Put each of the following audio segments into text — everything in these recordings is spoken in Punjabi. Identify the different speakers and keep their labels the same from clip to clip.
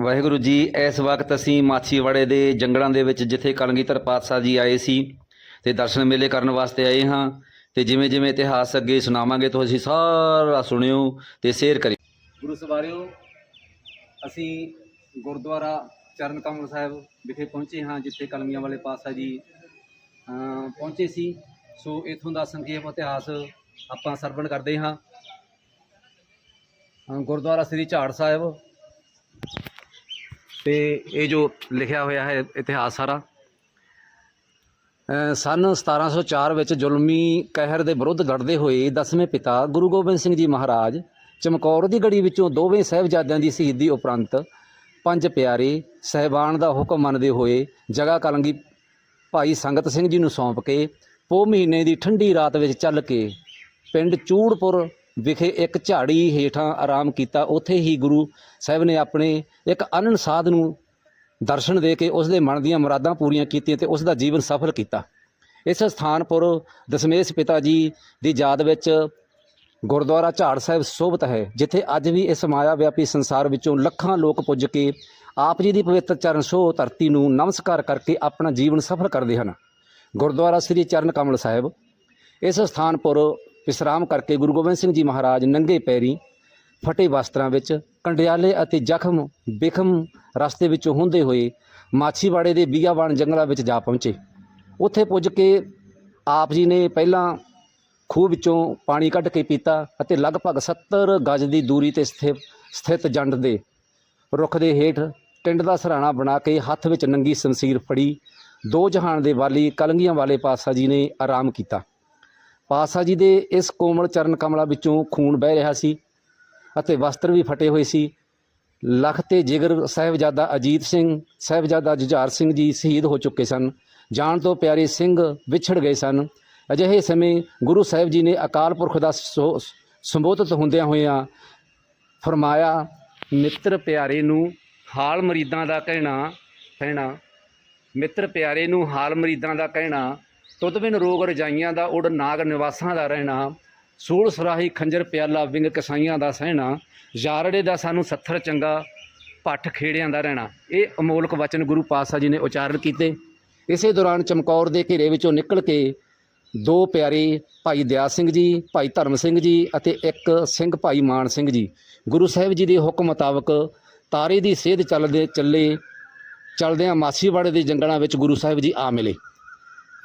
Speaker 1: ਵਾਹਿਗੁਰੂ ਜੀ, ਇਸ ਵਕਤ ਅਸੀਂ ਮਾਛੀਵਾੜੇ ਦੇ ਜੰਗਲਾਂ ਦੇ ਵਿੱਚ ਜਿੱਥੇ ਕਲਗੀਧਰ ਪਾਤਸ਼ਾਹ ਜੀ ਆਏ ਸੀ ਤੇ ਦਰਸ਼ਨ ਮੇਲੇ ਕਰਨ ਵਾਸਤੇ ਆਏ ਹਾਂ ਤੇ ਜਿਵੇਂ ਜਿਵੇਂ ਇਤਿਹਾਸ ਅੱਗੇ ਸੁਣਾਵਾਂਗੇ ਤਾਂ ਅਸੀਂ ਸਾਰਾ ਸੁਣਿਓ ਤੇ ਸ਼ੇਅਰ ਕਰਿਓ ਗੁਰੂ ਸਵਾਰਿਓ, ਅਸੀਂ ਗੁਰਦੁਆਰਾ ਚਰਨ ਕਮਲ ਸਾਹਿਬ ਵਿਖੇ ਪਹੁੰਚੇ ਹਾਂ, ਜਿੱਥੇ ਕਲਮੀਆਂ ਵਾਲੇ ਪਾਤਸ਼ਾਹ ਜੀ ਪਹੁੰਚੇ ਸੀ। ਸੋ ਇਥੋਂ ਦਾ ਸੰਖੇਪ ਇਤਿਹਾਸ ਆਪਾਂ ਸਰਵਣ ਕਰਦੇ ਹਾਂ। ਗੁਰਦੁਆਰਾ ਸ੍ਰੀ ਝਾੜ ਸਾਹਿਬ ਤੇ ਇਹ ਜੋ ਲਿਖਿਆ ਹੋਇਆ ਹੈ ਇਤਿਹਾਸ ਸਾਰਾ ਅ, ਸੰਨ 1704 ਵਿੱਚ ਜ਼ੁਲਮੀ ਕਹਿਰ ਦੇ ਵਿਰੁੱਧ ਲੜਦੇ ਹੋਏ ਦਸਵੇਂ ਪਿਤਾ ਗੁਰੂ ਗੋਬਿੰਦ ਸਿੰਘ ਜੀ ਮਹਾਰਾਜ ਚਮਕੌਰ ਦੀ ਗੜੀ ਵਿੱਚੋਂ ਦੋਵੇਂ ਸਾਹਿਬਜ਼ਾਦਿਆਂ ਦੀ ਸ਼ਹੀਦੀ ਉਪਰੰਤ ਪੰਜ ਪਿਆਰੇ ਸਹਿਬਾਨ ਦਾ ਹੁਕਮ ਮੰਨਦੇ ਹੋਏ ਜਗਾ ਕਲੰਗੀ ਭਾਈ ਸੰਗਤ ਸਿੰਘ ਜੀ ਨੂੰ ਸੌਂਪ ਕੇ ਪੋ ਮਹੀਨੇ ਦੀ ਠੰਡੀ ਰਾਤ ਵਿੱਚ ਚੱਲ ਕੇ ਪਿੰਡ ਚੂੜਪੁਰ ਵਿਖੇ ਇੱਕ ਝਾੜੀ ਹੇਠਾਂ ਆਰਾਮ ਕੀਤਾ। ਉੱਥੇ ਹੀ ਗੁਰੂ ਸਾਹਿਬ ਨੇ ਆਪਣੇ ਇੱਕ ਅਨਨ ਸਾਧ ਨੂੰ ਦਰਸ਼ਨ ਦੇ ਕੇ ਉਸ ਦੇ ਮਨ ਦੀਆਂ ਮੁਰਾਦਾਂ ਪੂਰੀਆਂ ਕੀਤੀਆਂ ਤੇ ਉਸ ਦਾ ਜੀਵਨ ਸਫਲ ਕੀਤਾ। ਇਸ ਸਥਾਨ ਪਰ ਦਸ਼ਮੇਸ਼ ਪਿਤਾ ਜੀ ਦੀ ਯਾਦ ਵਿੱਚ ਗੁਰਦੁਆਰਾ ਝਾੜ ਸਾਹਿਬ ਸੋਭਤ ਹੈ, ਜਿੱਥੇ ਅੱਜ ਵੀ ਇਸ ਮਾਇਆ ਵਿਆਪੀ ਸੰਸਾਰ ਵਿੱਚੋਂ ਲੱਖਾਂ ਲੋਕ ਪੁੱਜ ਕੇ ਆਪ ਜੀ ਦੀ ਪਵਿੱਤਰ ਚਰਨ ਸੋਹ ਧਰਤੀ ਨੂੰ ਨਮਸਕਾਰ ਕਰਕੇ ਆਪਣਾ ਜੀਵਨ ਸਫਲ ਕਰਦੇ ਹਨ। ਗੁਰਦੁਆਰਾ ਸ੍ਰੀ ਚਰਨ ਕਮਲ ਸਾਹਿਬ, ਇਸ ਸਥਾਨ ਪਰ ਵਿਸਰਾਮ ਕਰਕੇ ਗੁਰੂ ਗੋਬਿੰਦ ਸਿੰਘ ਜੀ ਮਹਾਰਾਜ ਨੰਗੇ ਪੈਰੀ ਫਟੇ ਵਸਤਰਾਂ ਵਿੱਚ ਕੰਡਿਆਲੇ ਅਤੇ ਜ਼ਖਮ, ਬਿਖਮ ਰਸਤੇ ਵਿੱਚੋਂ ਹੁੰਦੇ ਹੋਏ ਮਾਛੀਵਾੜੇ ਦੇ ਬੀਆਵਾਨ ਜੰਗਲਾਂ ਵਿੱਚ ਜਾ ਪਹੁੰਚੇ। ਉੱਥੇ ਪੁੱਜ ਕੇ ਆਪ ਜੀ ਨੇ ਪਹਿਲਾਂ ਖੂਹ ਵਿੱਚੋਂ ਪਾਣੀ ਕੱਢ ਕੇ ਪੀਤਾ ਅਤੇ ਲਗਭਗ 70 ਗਜ ਦੀ ਦੂਰੀ ਤੇ ਸਥਿਤ ਸਥਿਤ ਜੰਡ ਦੇ ਰੁੱਖ ਦੇ ਹੇਠ ਟਿੰਡ ਦਾ ਸਰਾਣਾ ਬਣਾ ਕੇ ਹੱਥ ਵਿੱਚ ਨੰਗੀ ਸ਼ਮਸ਼ੀਰ ਫੜੀ। ਦੋ ਜਹਾਨ ਦੇ ਵਾਲੀ ਕਲੰਗੀਆਂ ਵਾਲੇ ਪਾਤਸ਼ਾਹ ਜੀ ਨੇ ਆਰਾਮ ਕੀਤਾ। ਪਾਤਸ਼ਾਹ ਜੀ ਦੇ ਇਸ ਕੋਮਲ ਚਰਨ ਕਮਲਾ ਵਿੱਚੋਂ ਖੂਨ ਵਹਿ ਰਿਹਾ ਸੀ ਅਤੇ ਵਸਤਰ ਵੀ ਫਟੇ ਹੋਏ ਸੀ। ਲਖ ਤੇ ਜਿਗਰ ਸਾਹਿਬਜ਼ਾਦਾ ਅਜੀਤ ਸਿੰਘ, ਸਾਹਿਬਜ਼ਾਦਾ ਜੁਝਾਰ ਸਿੰਘ ਜੀ ਸ਼ਹੀਦ ਹੋ ਚੁੱਕੇ ਸਨ। ਜਾਣ ਤੋਂ ਪਿਆਰੇ ਸਿੰਘ ਵਿਛੜ ਗਏ ਸਨ। ਅਜਿਹੇ ਸਮੇਂ ਗੁਰੂ ਸਾਹਿਬ ਜੀ ਨੇ ਅਕਾਲ ਪੁਰਖ ਦਾ ਸੋ- ਸੰਬੋਧਿਤ ਹੁੰਦਿਆਂ ਹੋਇਆਂ ਫਰਮਾਇਆ, ਮਿੱਤਰ ਪਿਆਰੇ ਨੂੰ ਹਾਲ ਮਰੀਦਾਂ ਦਾ ਕਹਿਣਾ ਕਹਿਣਾ। ਮਿੱਤਰ ਪਿਆਰੇ ਨੂੰ ਹਾਲ ਮਰੀਦਾਂ ਦਾ ਕਹਿਣਾ ਤੁਤਬਿਨ ਰੋਗ ਰਜਾਈਆਂ ਦਾ ਉੜ ਨਾਗ ਨਿਵਾਸਾਂ ਦਾ ਰਹਿਣਾ, ਸੂਲ ਸੁਰਾਹੀ ਖੰਜਰ ਪਿਆਲਾ ਵਿੰਗ ਕਸਾਈਆਂ ਦਾ ਸਹਿਣਾ, ਯਾਰੜੇ ਦਾ ਸਾਨੂੰ ਸੱਥਰ ਚੰਗਾ, ਪੱਠ ਖੇੜਿਆਂ ਦਾ ਰਹਿਣਾ। ਇਹ ਅਮੋਲਕ ਵਚਨ ਗੁਰੂ ਪਾਤਸ਼ਾਹ ਜੀ ਨੇ ਉਚਾਰਨ ਕੀਤੇ। ਇਸੇ ਦੌਰਾਨ ਚਮਕੌਰ ਦੇ ਘੇਰੇ ਵਿੱਚੋਂ ਨਿਕਲ ਕੇ ਦੋ ਪਿਆਰੇ ਭਾਈ ਦਿਆ ਸਿੰਘ ਜੀ, ਭਾਈ ਧਰਮ ਸਿੰਘ ਜੀ ਅਤੇ ਇੱਕ ਸਿੰਘ ਭਾਈ ਮਾਨ ਸਿੰਘ ਜੀ। ਗੁਰੂ ਸਾਹਿਬ ਜੀ ਦੇ ਹੁਕਮ ਮੁਤਾਬਕ ਤਾਰੇ ਦੀ ਸੇਧ ਚੱਲਦੇ ਚੱਲੇ, ਚੱਲਦਿਆਂ ਮਾਸੀਵਾੜੇ ਦੇ ਜੰਗਲਾਂ ਵਿੱਚ ਗੁਰੂ ਸਾਹਿਬ ਜੀ ਆ ਮਿਲੇ।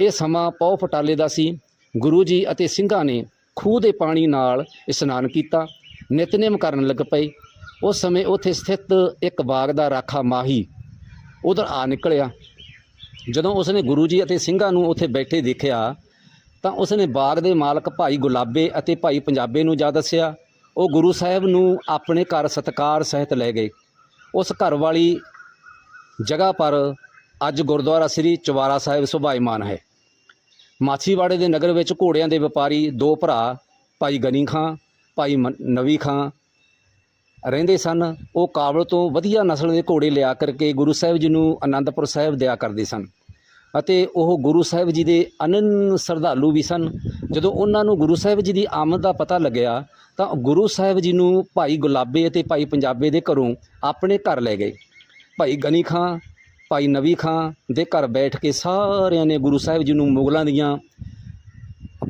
Speaker 1: ਇਹ ਸਮਾਂ ਪੌ ਫਟਾਲੇ ਦਾ ਸੀ। ਗੁਰੂ ਜੀ ਅਤੇ ਸਿੰਘਾਂ ਨੇ ਖੂਹ ਦੇ ਪਾਣੀ ਨਾਲ ਇਸ਼ਨਾਨ ਕੀਤਾ। ਨਿਤਨੇਮ ਕਰਨ ਲੱਗ ਪਏ। ਉਸ ਸਮੇਂ ਉੱਥੇ ਸਥਿਤ ਇੱਕ ਬਾਗ ਦਾ ਰਾਖਾ ਮਾਹੀ ਉਧਰ ਆ ਨਿਕਲਿਆ। ਜਦੋਂ ਉਸਨੇ ਗੁਰੂ ਜੀ ਅਤੇ ਸਿੰਘਾਂ ਨੂੰ ਉੱਥੇ ਬੈਠੇ ਦੇਖਿਆ, ਤਾਂ ਉਸਨੇ ਬਾਗ ਦੇ ਮਾਲਕ ਭਾਈ ਗੁਲਾਬੇ ਅਤੇ ਭਾਈ ਪੰਜਾਬੇ ਨੂੰ ਜਾ ਦੱਸਿਆ, ਉਹ ਗੁਰੂ ਸਾਹਿਬ ਨੂੰ ਆਪਣੇ ਘਰ ਸਤਕਾਰ ਸਹਿਤ ਲੈ ਗਏ। ਉਸ ਘਰ ਵਾਲੀ ਜਗ੍ਹਾ ਪਰ ਅੱਜ ਗੁਰਦੁਆਰਾ ਸ੍ਰੀ ਚਵਾਰਾ ਸਾਹਿਬ ਸੁਭਾਈਮਾਨ ਹੈ। ਮਾਛੀਵਾੜੇ ਦੇ ਨਗਰ ਵਿੱਚ ਘੋੜਿਆਂ ਦੇ ਵਪਾਰੀ ਦੋ ਭਰਾ, ਭਾਈ ਗਨੀ ਖਾਂ, ਭਾਈ ਮ- ਨਵੀ ਖਾਂ ਰਹਿੰਦੇ ਸਨ। ਉਹ ਕਾਬਲ ਤੋਂ ਵਧੀਆ ਨਸਲ ਦੇ ਘੋੜੇ ਲਿਆ ਕਰਕੇ ਗੁਰੂ ਸਾਹਿਬ ਜੀ ਨੂੰ ਆਨੰਦਪੁਰ ਸਾਹਿਬ ਦਿਆ ਕਰਦੇ ਸਨ ਅਤੇ ਉਹ ਗੁਰੂ ਸਾਹਿਬ ਜੀ ਦੇ ਅਨੰਨ ਸ਼ਰਧਾਲੂ ਵੀ ਸਨ। ਜਦੋਂ ਉਹਨਾਂ ਨੂੰ ਗੁਰੂ ਸਾਹਿਬ ਜੀ ਦੀ ਆਮਦ ਦਾ ਪਤਾ ਲੱਗਿਆ, ਤਾਂ ਗੁਰੂ ਸਾਹਿਬ ਜੀ ਨੂੰ ਭਾਈ ਗੁਲਾਬੇ ਅਤੇ ਭਾਈ ਪੰਜਾਬੇ ਦੇ ਘਰੋਂ ਆਪਣੇ ਘਰ ਲੈ ਗਏ। ਭਾਈ ਗਨੀ ਖਾਂ ਭਾਈ ਨਵੀ ਖਾਂ ਦੇ ਘਰ ਬੈਠ ਕੇ ਸਾਰਿਆਂ ਨੇ ਗੁਰੂ ਸਾਹਿਬ ਜੀ ਨੂੰ ਮੁਗਲਾਂ ਦੀਆਂ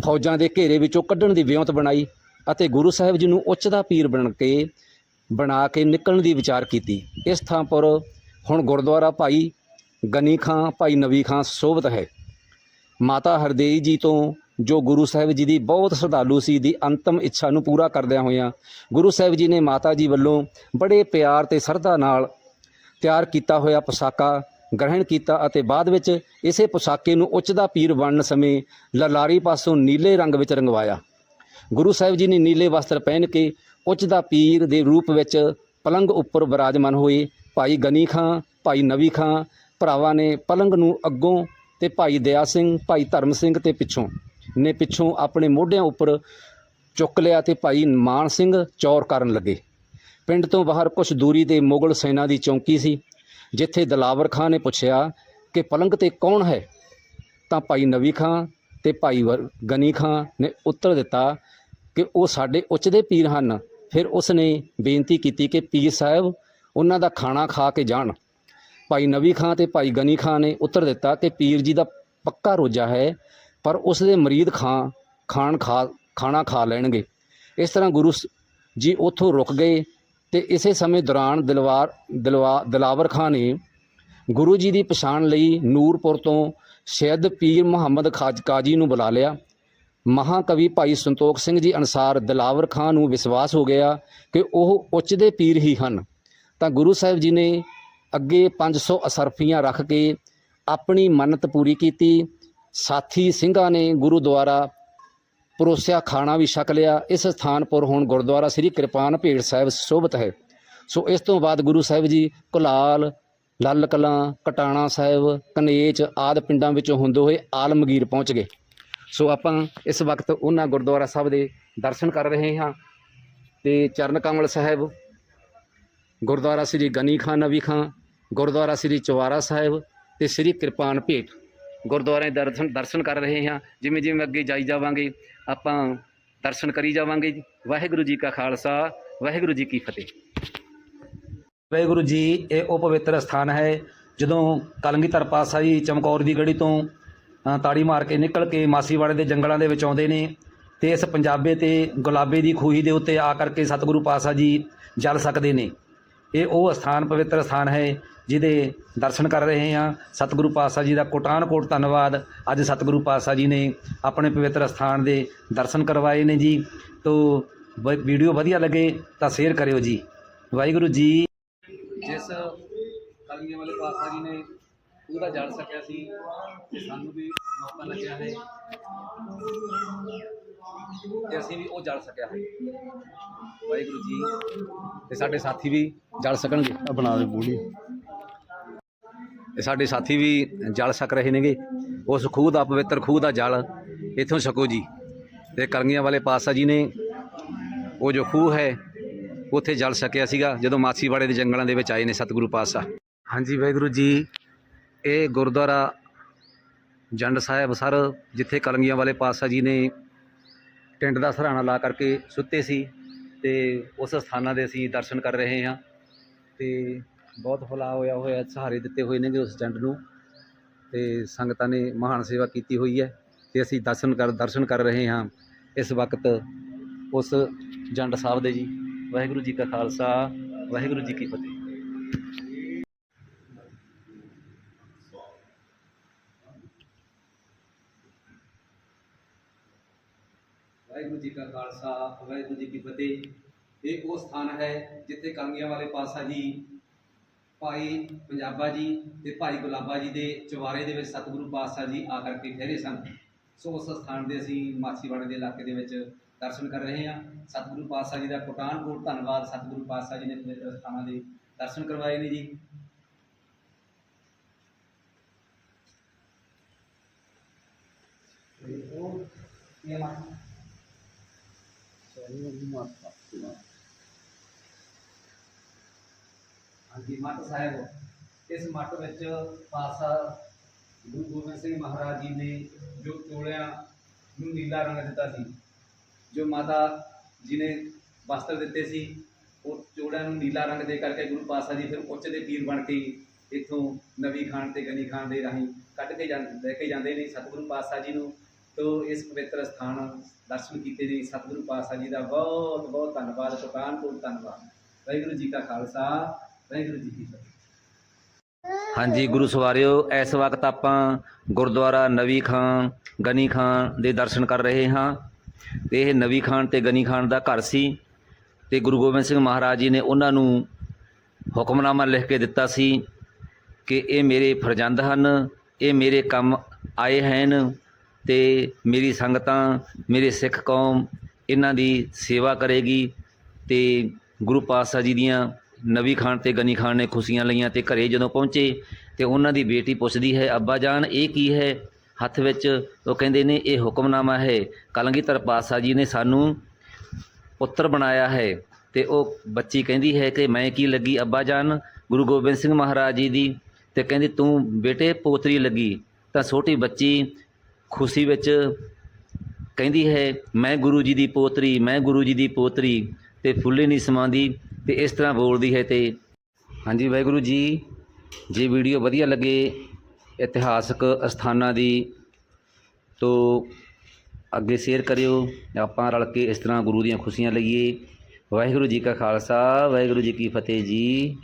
Speaker 1: ਫੌਜਾਂ ਦੇ ਘੇਰੇ ਵਿੱਚੋਂ ਕੱਢਣ ਦੀ ਵਿਉਂਤ ਬਣਾਈ ਅਤੇ ਗੁਰੂ ਸਾਹਿਬ ਜੀ ਨੂੰ ਉੱਚ ਦਾ ਪੀਰ ਬਣ ਕੇ, ਬਣਾ ਕੇ ਨਿਕਲਣ ਦੀ ਵਿਚਾਰ ਕੀਤੀ। ਇਸ ਥਾਂ ਪਰ ਹੁਣ ਗੁਰਦੁਆਰਾ ਭਾਈ ਗਨੀ ਖਾਂ, ਭਾਈ ਨਵੀ ਖਾਂ ਸੋਭਤ ਹੈ। ਮਾਤਾ ਹਰਦੇਈ ਜੀ ਤੋਂ ਜੋ ਗੁਰੂ ਸਾਹਿਬ ਜੀ ਦੀ ਬਹੁਤ ਸ਼ਰਧਾਲੂ ਸੀ, ਦੀ ਅੰਤਮ ਇੱਛਾ ਨੂੰ ਪੂਰਾ ਕਰਦਿਆਂ ਹੋਇਆਂ ਗੁਰੂ ਸਾਹਿਬ ਜੀ ਨੇ ਮਾਤਾ ਜੀ ਵੱਲੋਂ ਬੜੇ ਪਿਆਰ ਤੇ ਸ਼ਰਧਾ ਨਾਲ ਤਿਆਰ ਕੀਤਾ ਹੋਇਆ ਪੋਸ਼ਾਕਾ ਗ੍ਰਹਿਣ ਕੀਤਾ ਅਤੇ ਬਾਅਦ ਵਿੱਚ ਇਸੇ ਪੋਸ਼ਾਕੇ ਨੂੰ ਉੱਚ ਦਾ ਪੀਰ ਬਣਨ ਸਮੇਂ ਲਲਾਰੀ ਪਾਸੋਂ ਨੀਲੇ ਰੰਗ ਵਿੱਚ ਰੰਗਵਾਇਆ। ਗੁਰੂ ਸਾਹਿਬ ਜੀ ਨੇ ਨੀਲੇ ਵਸਤਰ ਪਹਿਨ ਕੇ ਉੱਚ ਦਾ ਪੀਰ ਦੇ ਰੂਪ ਵਿੱਚ ਪਲੰਗ ਉੱਪਰ ਵਿਰਾਜਮਾਨ ਹੋਏ। ਭਾਈ ਗਨੀ ਖਾਂ, ਭਾਈ ਨਵੀ ਖਾਂ, ਭਰਾਵਾਂ ਨੇ ਪਲੰਗ ਨੂੰ ਅੱਗੋਂ ਤੇ ਭਾਈ ਦਇਆ ਸਿੰਘ, ਭਾਈ ਧਰਮ ਸਿੰਘ ਤੇ ਪਿੱਛੋਂ ਨੇ ਪਿੱਛੋਂ ਆਪਣੇ ਮੋਢਿਆਂ ਉੱਪਰ ਚੁੱਕ ਲਿਆ ਤੇ ਭਾਈ ਮਾਨ ਸਿੰਘ ਚੌਰ ਕਰਨ ਲੱਗੇ। ਪਿੰਡ ਤੋਂ ਬਾਹਰ ਕੁਝ ਦੂਰੀ ਤੇ ਮੁਗਲ ਸੈਨਾ ਦੀ ਚੌਂਕੀ ਸੀ, ਜਿੱਥੇ ਦਲਾਵਰ ਖਾਂ ਨੇ ਪੁੱਛਿਆ ਕਿ ਪਲੰਗ ਤੇ ਕੌਣ ਹੈ? ਤਾਂ ਭਾਈ ਨਵੀ ਖਾਂ ਤੇ ਭਾਈ ਵਰ- ਗਨੀ ਖਾਂ ਨੇ ਉੱਤਰ ਦਿੱਤਾ ਕਿ ਉਹ ਸਾਡੇ ਉੱਚ ਦੇ ਪੀਰ ਹਨ। ਫਿਰ ਉਸ ਨੇ ਬੇਨਤੀ ਕੀਤੀ ਕਿ ਪੀਰ ਸਾਹਿਬ ਉਹਨਾਂ ਦਾ ਖਾਣਾ ਖਾ ਕੇ ਜਾਣ। ਭਾਈ ਨਵੀ ਖਾਂ ਤੇ ਭਾਈ ਗਨੀ ਖਾਂ ਨੇ ਉੱਤਰ ਦਿੱਤਾ ਕਿ ਪੀਰ ਜੀ ਦਾ ਪੱਕਾ ਰੋਜਾ ਹੈ, ਪਰ ਉਸ ਦੇ ਮਰੀਦ ਖਾਂ ਖਾਣ ਖਾ, ਖਾਣਾ ਖਾ ਲੈਣਗੇ। ਇਸ ਤਰ੍ਹਾਂ ਗੁਰੂ ਸ- ਜੀ ਉੱਥੋਂ ਰੁਕ ਗਏ ਤੇ ਇਸੇ ਸਮੇਂ ਦੌਰਾਨ ਦਿਲਵਾਰ, ਦਿਲਵਾ, ਦਿਲਾਵਰ ਖਾਂ ਨੇ ਗੁਰੂ ਜੀ ਦੀ ਪਛਾਣ ਲਈ ਨੂਰਪੁਰ ਤੋਂ ਸ਼ਹਿਦ ਪੀਰ ਮੁਹੰਮਦ ਖਾਜ ਕਾਜੀ ਨੂੰ ਬੁਲਾ ਲਿਆ। ਮਹਾਕਵੀ ਭਾਈ ਸੰਤੋਖ ਸਿੰਘ ਜੀ ਅਨਸਾਰ ਦਿਲਾਵਰ ਖਾਂ ਨੂੰ ਵਿਸ਼ਵਾਸ ਹੋ ਗਿਆ ਕਿ ਉਹ ਉੱਚ ਦੇ ਪੀਰ ਹੀ ਹਨ। ਤਾਂ ਗੁਰੂ ਸਾਹਿਬ ਜੀ ਨੇ ਅੱਗੇ 500 ਅਸਰਫੀਆਂ ਰੱਖ ਕੇ ਆਪਣੀ ਮੰਨਤ ਪੂਰੀ ਕੀਤੀ। ਸਾਥੀ ਸਿੰਘਾਂ ਨੇ ਗੁਰੂ ਦੁਆਰਾ ਪਰੋਸਿਆ ਖਾਣਾ ਵੀ ਛਕ ਲਿਆ। ਇਸ ਸਥਾਨ ਪਰ ਹੁਣ ਗੁਰਦੁਆਰਾ ਸ੍ਰੀ ਕਿਰਪਾਨ ਭੇੜ ਸਾਹਿਬ ਸ਼ੋਭਤ ਹੈ। ਸੋ ਇਸ ਤੋਂ ਬਾਅਦ ਗੁਰੂ ਸਾਹਿਬ ਜੀ ਕੁਲਾਲ, ਲੱਲ ਕਲਾਂ, ਕਟਾਣਾ ਸਾਹਿਬ ਕਨੇਚ ਆਦ ਪਿੰਡਾਂ ਵਿੱਚੋਂ ਹੁੰਦੇ ਹੋਏ ਆਲਮਗੀਰ ਪਹੁੰਚ ਗਏ। ਸੋ ਆਪਾਂ ਇਸ ਵਕਤ ਉਹਨਾਂ ਗੁਰਦੁਆਰਾ ਸਾਹਿਬ ਦੇ ਦਰਸ਼ਨ ਕਰ ਰਹੇ ਹਾਂ ਤੇ ਚਰਨ ਕਮਲ ਸਾਹਿਬ, ਗੁਰਦੁਆਰਾ ਸ੍ਰੀ ਗਨੀ ਖਾਨ ਨਵੀ ਖਾਂ, ਗੁਰਦੁਆਰਾ ਸ੍ਰੀ ਚਵਾਰਾ ਸਾਹਿਬ ਤੇ ਸ੍ਰੀ ਕਿਰਪਾਨ ਭੇਟ। ਗੁਰਦੁਆਰੇ ਦਰਸ਼ਨ ਦਰਸ਼ਨ ਕਰ ਰਹੇ ਹਾਂ। ਜਿਵੇਂ ਜਿਵੇਂ ਅੱਗੇ ਜਾਈ ਜਾਵਾਂਗੇ ਆਪਾਂ ਦਰਸ਼ਨ ਕਰੀ ਜਾਵਾਂਗੇ ਜੀ। ਵਾਹਿਗੁਰੂ ਜੀ ਕਾ ਖਾਲਸਾ, ਵਾਹਿਗੁਰੂ ਜੀ ਕੀ ਫਤਿਹ। ਵਾਹਿਗੁਰੂ ਜੀ, ਇਹ ਉਹ ਪਵਿੱਤਰ ਸਥਾਨ ਹੈ। ਜਦੋਂ ਕਲਗੀਧਰ ਪਾਤਸ਼ਾਹ ਜੀ ਚਮਕੌਰ ਦੀ ਗੜੀ ਤੋਂ ਤਾੜੀ ਮਾਰ ਕੇ ਨਿਕਲ ਕੇ ਮਾਸੀਵਾੜੇ ਦੇ ਜੰਗਲਾਂ ਦੇ ਵਿੱਚ ਆਉਂਦੇ ਨੇ ਤੇ ਇਸ ਪੰਜਾਬੇ ਤੇ ਗੁਲਾਬੇ ਦੀ ਖੂਹੀ ਦੇ ਉੱਤੇ ਆ ਕਰਕੇ ਸਤਿਗੁਰੂ ਪਾਤਸ਼ਾਹ ਜੀ ਜਲ ਸਕਦੇ ਨੇ। ਇਹ ਉਹ ਸਥਾਨ ਪਵਿੱਤਰ ਸਥਾਨ ਹੈ ਜਿਹਦੇ ਦਰਸ਼ਨ ਕਰ ਰਹੇ ਹਾਂ। ਸਤਿਗੁਰੂ ਪਾਤਸ਼ਾਹ ਜੀ ਦਾ ਕੋਟਾਨ ਕੋਟ ਧੰਨਵਾਦ। ਅੱਜ ਸਤਿਗੁਰੂ ਪਾਤਸ਼ਾਹ ਜੀ ਨੇ ਆਪਣੇ ਪਵਿੱਤਰ ਸਥਾਨ ਦੇ ਦਰਸ਼ਨ ਕਰਵਾਏ ਨੇ ਜੀ। ਤੋ ਵੀਡੀਓ ਵਧੀਆ ਲੱਗੇ ਤਾਂ ਸ਼ੇਅਰ ਕਰਿਓ ਜੀ। ਵਾਹਿਗੁਰੂ ਜੀ। ਜਿਸ ਕਲੀਆਂ ਵਾਲੇ ਪਾਤਸ਼ਾਹ ਜੀ ਨੇ ਉਹਦਾ ਜੜ ਸਕਿਆ ਸੀ ਤੇ ਸਾਨੂੰ ਵੀ ਮੌਕਾ ਲੱਗਿਆ ਹੈ। ਤੇ ਅਸੀਂ ਵੀ ਉਹ ਜੜ ਸਕਿਆ। ਹੈ ਵਾਹਿਗੁਰੂ ਜੀ ਤੇ ਸਾਡੇ ਸਾਥੀ ਵੀ ਜਲ ਸਕਣਗੇ।
Speaker 2: ਆ ਬਣਾ ਦੇ ਬੂੜੀ।
Speaker 1: ਤੇ ਸਾਡੇ ਸਾਥੀ ਵੀ ਜਲ ਛਕ ਰਹੇ ਨੇਗੇ। ਉਸ ਖੂਹ ਦਾ ਪਵਿੱਤਰ ਖੂਹ ਦਾ ਜਲ ਇੱਥੋਂ ਛਕੋ ਜੀ। ਤੇ ਕਲਗੀਆਂ ਵਾਲੇ ਪਾਤਸ਼ਾਹ ਜੀ ਨੇ ਉਹ ਜੋ ਖੂਹ ਹੈ ਉੱਥੇ ਜਲ ਛਕਿਆ ਸੀਗਾ ਜਦੋਂ ਮਾਛੀਵਾੜੇ ਦੇ ਜੰਗਲਾਂ ਦੇ ਵਿੱਚ ਆਏ ਨੇ ਸਤਿਗੁਰੂ ਪਾਤਸ਼ਾਹ। ਹਾਂਜੀ ਵਾਹਿਗੁਰੂ ਜੀ ਇਹ ਗੁਰਦੁਆਰਾ ਜੰਡ ਸਾਹਿਬ ਸਰ ਜਿੱਥੇ ਕਲਗੀਆਂ ਵਾਲੇ ਪਾਤਸ਼ਾਹ ਜੀ ਨੇ ਟਿੰਡ ਦਾ ਸਹਾਰਾ ਲਾ ਕਰਕੇ ਸੁੱਤੇ ਸੀ ਤੇ ਉਸ ਸਥਾਨਾਂ ਦੇ ਅਸੀਂ ਦਰਸ਼ਨ ਕਰ ਰਹੇ ਹਾਂ ਤੇ ਬਹੁਤ ਫੈਲਾਅ ਹੋਇਆ ਹੋਇਆ ਸਹਾਰੇ ਦਿੱਤੇ ਹੋਏ ਨੇਗੇ ਉਸ ਜੰਡ ਨੂੰ ਤੇ ਸੰਗਤਾਂ ਨੇ ਮਹਾਨ ਸੇਵਾ ਕੀਤੀ ਹੋਈ ਹੈ ਤੇ ਅਸੀਂ ਦਰਸ਼ਨ ਕਰ ਦਰਸ਼ਨ ਕਰ ਰਹੇ ਹਾਂ ਇਸ ਵਕਤ ਉਸ ਜੰਡ ਸਾਹਿਬ ਦੇ ਜੀ, ਵਾਹਿਗੁਰੂ ਜੀ ਕਾ ਖਾਲਸਾ, ਵਾਹਿਗੁਰੂ ਜੀ ਕੀ ਫਤਿਹ ਵਾਹਿਗੁਰੂ ਜੀ ਕਾ ਖਾਲਸਾ ਵਾਹਿਗੁਰੂ ਜੀ ਕੀ ਫਤਿਹ। ਇਹ ਉਹ ਸਥਾਨ ਹੈ ਜਿੱਥੇ ਕਾਂਗੀਆਂ ਵਾਲੇ ਪਾਸਾ ਜੀ, ਭਾਈ ਪੰਜਾਬਾ ਜੀ ਤੇ ਭਾਈ ਗੁਲਾਬਾ ਜੀ ਦੇ ਚਵਾਰੇ ਦੇ ਵਿੱਚ ਸਤਿਗੁਰੂ ਪਾਤਸ਼ਾਹ ਜੀ ਆ ਕਰਕੇ ਠਹਿਰੇ ਸਨ। ਸੋ ਉਸ ਸਥਾਨ ਦੇ ਅਸੀਂ ਮਾਛੀਵਾੜੇ ਦੇ ਇਲਾਕੇ ਦੇ ਵਿੱਚ ਦਰਸ਼ਨ ਕਰ ਰਹੇ ਹਾਂ। ਸਤਿਗੁਰੂ ਪਾਤਸ਼ਾਹ ਜੀ ਦਾ ਕੋਟਾਨ ਕੋਟ ਧੰਨਵਾਦ। ਸਤਿਗੁਰੂ ਪਾਤਸ਼ਾਹ ਜੀ ਨੇ ਪਵਿੱਤਰ ਸਥਾਨਾਂ ਦੇ ਦਰਸ਼ਨ ਕਰਵਾਏ ਨੇ ਜੀ। ਉਹ ਇਹ ਮਾ ਹਾਂਜੀ, ਮੱਠ ਸਾਹਿਬ, ਇਸ ਮੱਟ ਵਿੱਚ ਪਾਸਾ ਗੁਰੂ ਗੋਬਿੰਦ ਸਿੰਘ ਮਹਾਰਾਜ ਜੀ ਨੇ ਜੋ ਚੋਲਿਆਂ ਨੂੰ ਨੀਲਾ ਰੰਗ ਦਿੱਤਾ ਸੀ, ਜੋ ਮਾਤਾ ਜੀ ਨੇ ਵਸਤਰ ਦਿੱਤੇ ਸੀ, ਉਹ ਚੋਲਿਆਂ ਨੂੰ ਨੀਲਾ ਰੰਗ ਦੇ ਕਰਕੇ ਗੁਰੂ ਪਾਸਾ ਜੀ ਫਿਰ ਉੱਚ ਦੇ ਪੀਰ ਬਣ ਕੇ ਇੱਥੋਂ ਨਵੀ ਖਾਨ ਤੇ ਗਨੀ ਖਾਨ ਦੇ ਰਾਹੀਂ ਕੱਢ ਕੇ ਜਾਂ, ਲੈ ਕੇ ਜਾਂਦੇ ਨੇ, ਸਤਿਗੁਰੂ ਪਾਤਸ਼ਾਹ ਜੀ ਨੂੰ ਤੋ ਇਸ ਪਵਿੱਤਰ ਸਥਾਨ ਦਰਸ਼ਨ ਕੀਤੇ ਨੇ ਸਤਿਗੁਰੂ ਪਾਤਸ਼ਾਹ ਜੀ ਦਾ ਬਹੁਤ ਬਹੁਤ ਧੰਨਵਾਦ, ਸੁਕਾਨ ਧੰਨਵਾਦ। ਵਾਹਿਗੁਰੂ ਜੀ ਕਾ ਖਾਲਸਾ, ਵਾਹਿਗੁਰੂ ਜੀ ਕੀ ਫਤਿਹ। ਹਾਂਜੀ, ਗੁਰੂ ਸਵਾਰਿਓ, ਇਸ ਵਕਤ ਆਪਾਂ ਗੁਰਦੁਆਰਾ ਨਵੀ ਖਾਂ ਗਨੀ ਖਾਨ ਦੇ ਦਰਸ਼ਨ ਕਰ ਰਹੇ ਹਾਂ। ਤੇ ਇਹ ਨਵੀ ਖਾਨ ਤੇ ਗਨੀ ਖਾਨ ਦਾ ਘਰ ਸੀ ਤੇ ਗੁਰੂ ਗੋਬਿੰਦ ਸਿੰਘ ਮਹਾਰਾਜ ਜੀ ਨੇ ਉਹਨਾਂ ਨੂੰ ਹੁਕਮਨਾਮਾ ਲਿਖ ਕੇ ਦਿੱਤਾ ਸੀ ਕਿ ਇਹ ਮੇਰੇ ਫਰਜ਼ੰਦ ਹਨ, ਇਹ ਮੇਰੇ ਕੰਮ ਆਏ ਹਨ ਤੇ ਮੇਰੀ ਸੰਗਤਾਂ, ਮੇਰੇ ਸਿੱਖ ਕੌਮ ਇਹਨਾਂ ਦੀ ਸੇਵਾ ਕਰੇਗੀ ਤੇ ਗੁਰੂ ਪਾਤਸ਼ਾਹ ਜੀ ਦੀਆਂ ਨਵੀ ਖਾਨ ਤੇ ਗਨੀ ਖਾਨ ਨੇ ਖੁਸ਼ੀਆਂ ਲਈਆਂ ਤੇ ਘਰੇ ਜਦੋਂ ਪਹੁੰਚੇ ਤੇ ਉਹਨਾਂ ਦੀ ਬੇਟੀ ਪੁੱਛਦੀ ਹੈ, ਅੱਬਾ ਜਾਨ, ਇਹ ਕੀ ਹੈ? ਹੱਥ ਵਿੱਚ ਉਹ ਕਹਿੰਦੇ ਨੇ, ਇਹ ਹੁਕਮਨਾਮਾ ਹੈ। ਕਲਗੀਧਰ ਪਾਤਸ਼ਾਹ ਜੀ ਨੇ ਸਾਨੂੰ ਪੁੱਤਰ ਬਣਾਇਆ ਹੈ। ਤੇ ਉਹ ਬੱਚੀ ਕਹਿੰਦੀ ਹੈ ਕਿ ਮੈਂ ਕੀ ਲੱਗੀ? ਅੱਬਾ ਜਾਨ, ਗੁਰੂ ਗੋਬਿੰਦ ਸਿੰਘ ਮਹਾਰਾਜ ਜੀ ਦੀ। ਤੇ ਕਹਿੰਦੀ, ਤੂੰ ਬੇਟੇ ਪੋਤਰੀ ਲੱਗੀ, ਤਾਂ ਛੋਟੀ ਬੱਚੀ ਖੁਸ਼ੀ ਵਿੱਚ ਕਹਿੰਦੀ ਹੈ, ਮੈਂ ਗੁਰੂ ਜੀ ਦੀ ਪੋਤਰੀ, ਮੈਂ ਗੁਰੂ ਜੀ ਦੀ ਪੋਤਰੀ ਤੇ ਫੁੱਲੇ ਨਹੀਂ ਸਮਾਉਂਦੀ ਤੇ ਇਸ ਤਰ੍ਹਾਂ ਬੋਲਦੀ ਹੈ ਤੇ ਹਾਂਜੀ, ਵਾਹਿਗੁਰੂ ਜੀ, ਜੇ ਵੀਡੀਓ ਵਧੀਆ ਲੱਗੇ ਇਤਿਹਾਸਕ ਅਸਥਾਨਾਂ ਦੀ, ਤੋ ਅੱਗੇ ਸ਼ੇਅਰ ਕਰਿਓ, ਆਪਾਂ ਰਲ ਕੇ ਇਸ ਤਰ੍ਹਾਂ ਗੁਰੂ ਦੀਆਂ ਖੁਸ਼ੀਆਂ ਲਈਏ। ਵਾਹਿਗੁਰੂ ਜੀ ਕਾ ਖਾਲਸਾ, ਵਾਹਿਗੁਰੂ ਜੀ ਕੀ ਫਤਿਹ ਜੀ।